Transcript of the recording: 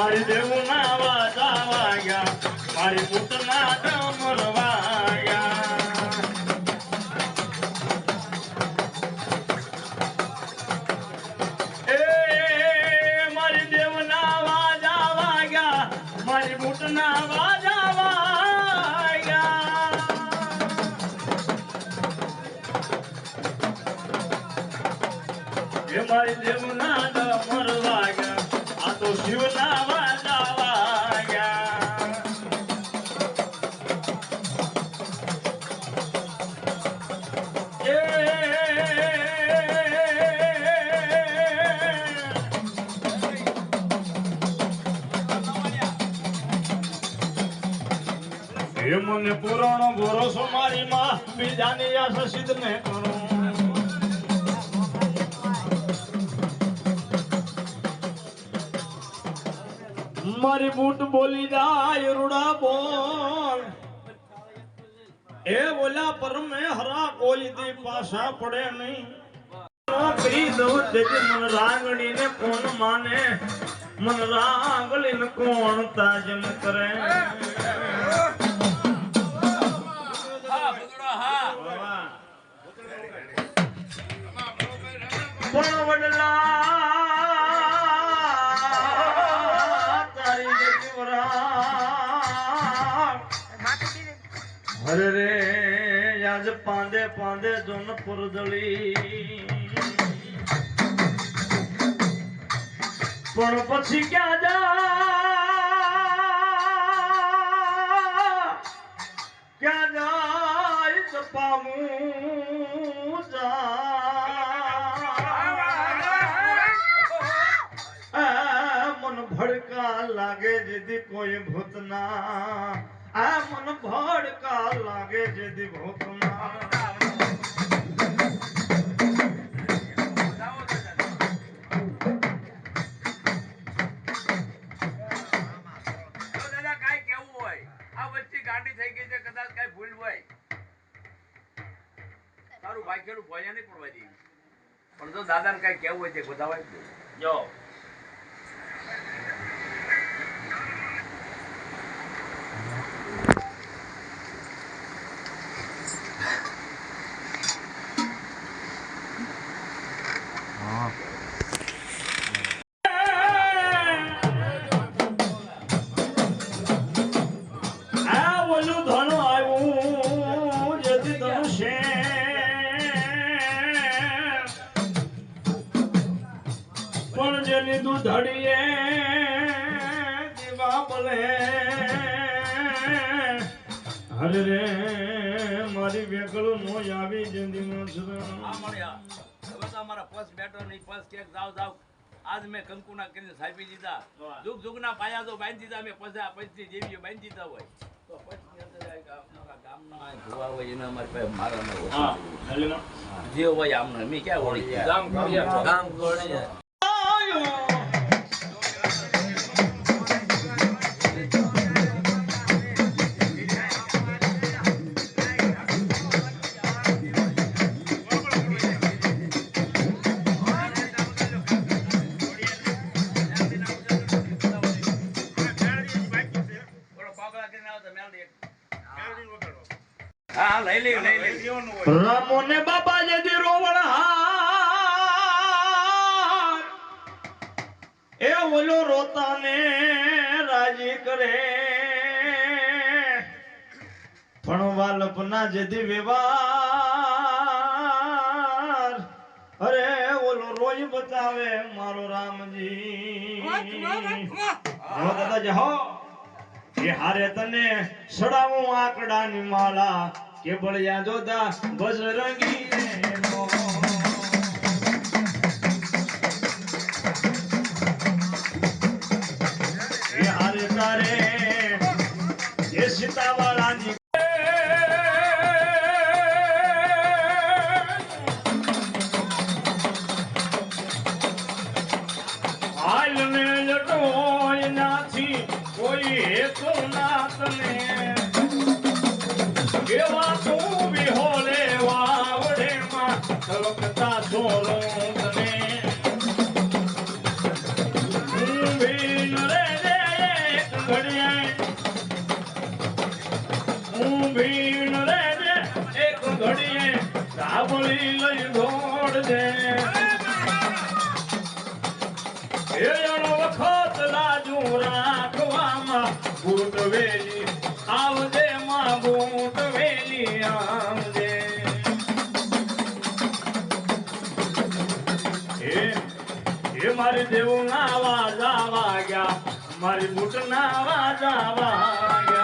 મારી દેવું ના વાજા વાગ્યા મારી પૂતના ડમર વાગ્યા એ મારી બૂટના વાજા વાગ્યા એ મારી દેવના ડમર વાગ્યા આ તો શિવના વાગ્યા એ મને પુરાણો ભરોસો મારી માં, બીજાની આશા સિદ્ધ ને કરો. મારી બૂટ બોલી જાય રૂડા બોલ. એ બોલા પર મેં હરા કોઈ દી પાછા પડે નહીં. નોકરી દો તેથી મન રાંગણી ને કોણ માને? મન રાંગલી ને કોણ તાજમ કરે? આજ પાંદે ਪਾਉਂਦੇ ਦੁਨ ਪੁਰਦਲੀ પણ પછી ક્યાં જા ક્યાં જાય તપામું આ મન ભડકા લાગે જેથી કોઈ ભૂતના આ મન ભડકા લાગે જેથી ભૂતના પણ જો દાદાને કઈ કેવું હોય તે બધા નહીં. જો બલે? હરે રે મારી વેકળું નો આવી જંદી. આ મળ્યા. હવે તો અમારા ફર્સ્ટ બેટર નહીં. ફર્સ્ટ કેક જાવ જાવ. આજ મેં કંકુના કરીને સાહેબી દીધા. જુગ જુગના પાયા તો બાંધી દીધા. મેં પછા પછી જેવીઓ બાંધી દીધા હોય. તો જોવા પાસે જે હોય આમને. મેં ક્યાં ઓળખી ગામ ગામ રામો ને બાબા જેથી રોવણ હાર એ ઓલો રોતાને રાજી કરે. પણ વાલપના જેથી વ્યવહાર અરે ઓલો રોજ બતાવે મારો રામજી. હો દાદા જહો એ હારે તને સડાવું આકડાની માળા. કે બળિયા જોતા બજરંગી નો. હારે તારે એ સીતાવાળાની હાલને લટોય નાથી કોઈ હેતુ નાથ તને વાવડેમાં ધબકતા ધોરણને ઊંભી રે એક ઘડિયાય ઊંભી લઈ દોડ દે વખત રાજુ રાખવામાં ગુરુ મારી બૂટ ના વાજા વાગ્યા